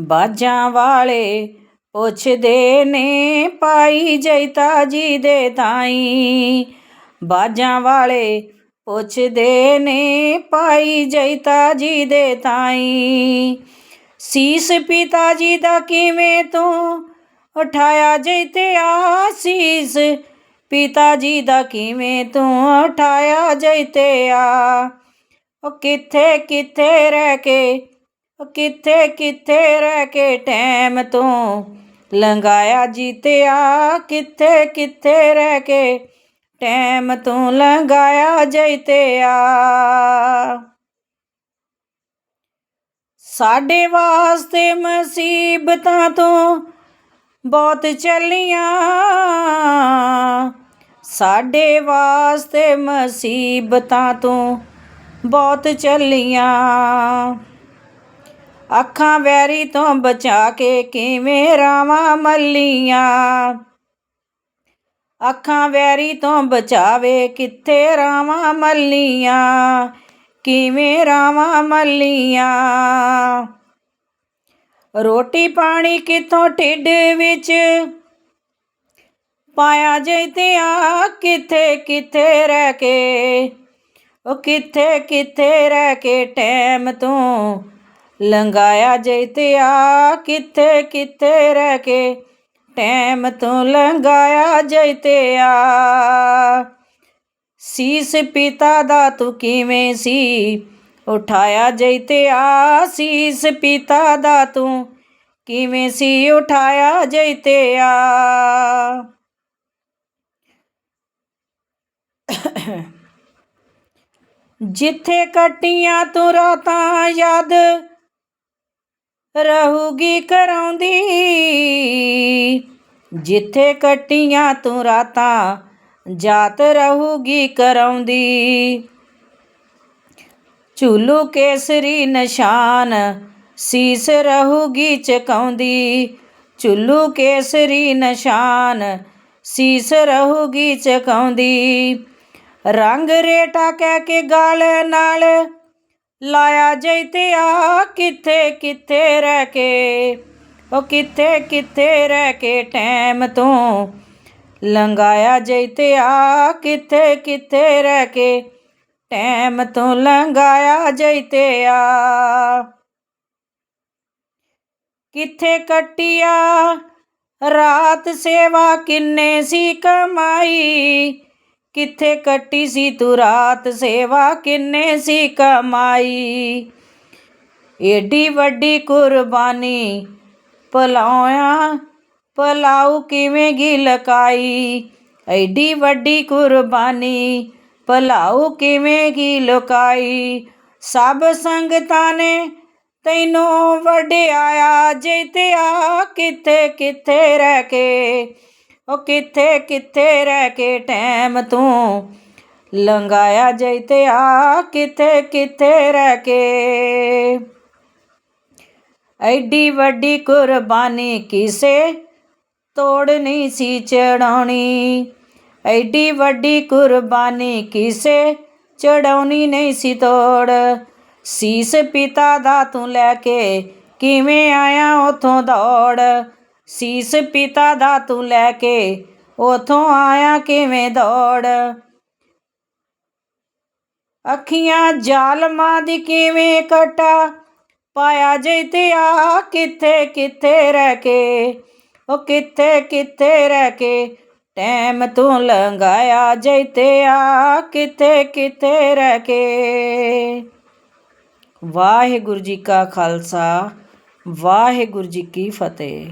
ਬਾਜਾਂ ਵਾਲੇ ਪੁੱਛਦੇ ਨੇ ਪਾਈ ਜੈਤਾ ਜੀ ਦੇ ਤਾਈ। ਬਾਜਾਂ ਵਾਲੇ ਪੁੱਛਦੇ ਨੇ ਪਾਈ ਜੈਤਾ ਜੀ ਦੇ ਤਾਈ। ਸੀਸ ਪਿਤਾ ਜੀ ਦਾ ਕਿਵੇਂ ਤੂੰ ਉਠਾਇਆ ਜੈਤੇ ਸੀਸ ਪਿਤਾ ਜੀ ਦਾ ਕਿਵੇਂ ਤੂੰ ਉਠਾਇਆ ਜੈਤੇ ਆ? ਉਹ ਕਿੱਥੇ ਕਿੱਥੇ ਰਹਿ ਕੇ ਕਿੱਥੇ ਕਿੱਥੇ ਰਹਿ ਕੇ ਟੈਮ ਤੋਂ ਲੰਘਾਇਆ ਜੀਤਿਆ? ਕਿੱਥੇ ਕਿੱਥੇ ਰਹਿ ਕੇ ਟੈਮ ਤੋਂ ਲੰਘਾਇਆ ਜੀਤਿਆ? ਸਾਡੇ ਵਾਸਤੇ ਮੁਸੀਬਤਾਂ ਤੋਂ ਬਹੁਤ ਚੱਲੀਆਂ। ਸਾਡੇ ਵਾਸਤੇ ਮੁਸੀਬਤਾਂ ਤੋਂ ਬਹੁਤ ਚੱਲੀਆਂ। ਅੱਖਾਂ ਵੈਰੀ ਤੋਂ ਬਚਾ ਕੇ ਕਿਵੇਂ ਰਾਵਾਂ ਮੱਲੀਆਂ? ਅੱਖਾਂ ਵੈਰੀ ਤੋਂ ਬਚਾਵੇ ਕਿੱਥੇ ਰਾਵਾਂ ਮੱਲੀਆਂ? ਕਿਵੇਂ ਰਾਵਾਂ ਮੱਲੀਆਂ? ਰੋਟੀ ਪਾਣੀ ਕਿਥੋਂ ਢਿੱਡ ਵਿੱਚ? ਪਾਇਆ ਜੈਤਿਆ ਕਿੱਥੇ ਕਿੱਥੇ ਰਹਿ ਕੇ? ਉਹ ਕਿੱਥੇ ਕਿੱਥੇ ਰਹਿ ਕੇ ਟੈਮ ਤੋਂ ਲੰਘਾਇਆ ਜੈਤਿਆ ਕਿੱਥੇ ਕਿੱਥੇ ਰਹਿ ਕੇ? ਟੈਮ ਤੂੰ ਲੰਘਾਇਆ ਜੈਤਿਆ ਸੀਸ ਪਿਤਾ ਦਾ ਤੂੰ ਕਿਵੇਂ ਸੀ? ਉਠਾਇਆ ਜੈਤਿਆ ਸੀਸ ਪਿਤਾ ਦਾ ਤੂੰ ਕਿਵੇਂ ਸੀ? ਉਠਾਇਆ ਜੈਤਿਆ ਜਿੱਥੇ ਕੱਟੀਆਂ ਤੂੰ ਰਾਤਾਂ, ਯਾਦ ਰਹੂਗੀ ਕਰਾਉਂਦੀ। ਜਿੱਥੇ ਕੱਟੀਆਂ ਤੂੰ ਰਾਤਾਂ, ਜਾਤ ਰਹੂਗੀ ਕਰਾਉਂਦੀ। ਝੂਲੂ ਕੇਸਰੀ ਨਿਸ਼ਾਨ, ਸੀਸ ਰਹੂਗੀ ਚਕਾਉਂਦੀ। ਝੂਲੂ ਕੇਸਰੀ ਨਿਸ਼ਾਨ, ਸੀਸ ਰਹੂਗੀ ਚਕਾਉਂਦੀ। ਰੰਗ ਰੇਟਾ ਕਹਿ ਕੇ ਗਾਲ ਨਾਲ ਲਾਇਆ ਜੈਤਿਆ ਕਿੱਥੇ ਕਿੱਥੇ ਰਹਿ ਕੇ, ਉਹ ਕਿੱਥੇ ਕਿੱਥੇ ਰਹਿ ਕੇ ਟੈਮ ਤੋਂ ਲੰਘਾਇਆ ਜੈਤਿਆ ਕਿੱਥੇ ਕਿੱਥੇ ਰਹਿ ਕੇ ਟੈਮ ਤੋਂ ਲੰਘਾਇਆ ਜੈਤਿਆ ਕਿੱਥੇ ਕਟਿਆ, ਰਾਤ ਸੇਵਾ ਕਿੰਨੇ ਸੀ ਕਮਾਈ ਕਿੱਥੇ ਕੱਟੀ ਸੀ ਤੂੰ ਰਾਤ ਸੇਵਾ? ਕਿੰਨੇ ਸੀ ਕਮਾਈ? ਏਡੀ ਵੱਡੀ ਕੁਰਬਾਨੀ ਪਲਾਉਆ ਪਲਾਉ ਕਿਵੇਂ ਗੀ ਲਕਾਈ? ਐਡੀ ਵੱਡੀ ਕੁਰਬਾਨੀ ਪਲਾਉ ਕਿਵੇਂ ਗੀ ਲੁਕਾਈ? ਸਭ ਸੰਗਤਾਂ ਨੇ ਤੈਨੂੰ ਵਡਿਆਇਆ, ਜੈਤਿਆ ਕਿੱਥੇ ਕਿੱਥੇ ਰਹਿ ਕੇ? ਉਹ ਕਿੱਥੇ ਕਿੱਥੇ ਰਹਿ ਕੇ ਟੈਮ ਤੂੰ? ਲੰਘਾਇਆ ਜੈਤਿਆ ਕਿੱਥੇ ਕਿੱਥੇ ਰਹਿ ਕੇ? ਐਡੀ ਵੱਡੀ ਕੁਰਬਾਨੀ ਕਿਸੇ? ਤੋੜ ਨਹੀਂ ਸੀ ਚੜਾਉਣੀ। ਐਡੀ ਵੱਡੀ ਕੁਰਬਾਨੀ ਕਿਸੇ? ਚੜਾਉਣੀ ਨਹੀਂ ਸੀ ਤੋੜ। ਸੀਸ ਪਿਤਾ ਦਾ ਤੂੰ ਲੈ ਕੇ ਕਿਵੇਂ ਆਇਆ ਉਥੋਂ ਦੌੜ? ਸੀਸ ਪਿਤਾ ਦਾ ਤੂੰ ਲੈ ਕੇ ਉਥੋਂ ਆਇਆ ਕਿਵੇਂ ਦੌੜ? ਅੱਖੀਆਂ ਜ਼ਾਲਮਾਂ ਦੀ ਕਿਵੇਂ ਕਟਾ? ਪਾਇਆ ਜੈਤਿਆ ਕਿੱਥੇ ਕਿੱਥੇ ਰਹਿ ਕੇ? ਉਹ ਕਿੱਥੇ ਕਿੱਥੇ ਰਹਿ ਕੇ? ਟੈਮ ਤੂੰ ਲੰਘਾਇਆ ਜੈਤਿਆ ਕਿੱਥੇ ਕਿੱਥੇ ਰਹਿ ਕੇ? ਵਾਹਿਗੁਰੂ ਜੀ ਕਾ ਖਾਲਸਾ, ਵਾਹਿਗੁਰੂ ਜੀ ਕੀ ਫਤਿਹ।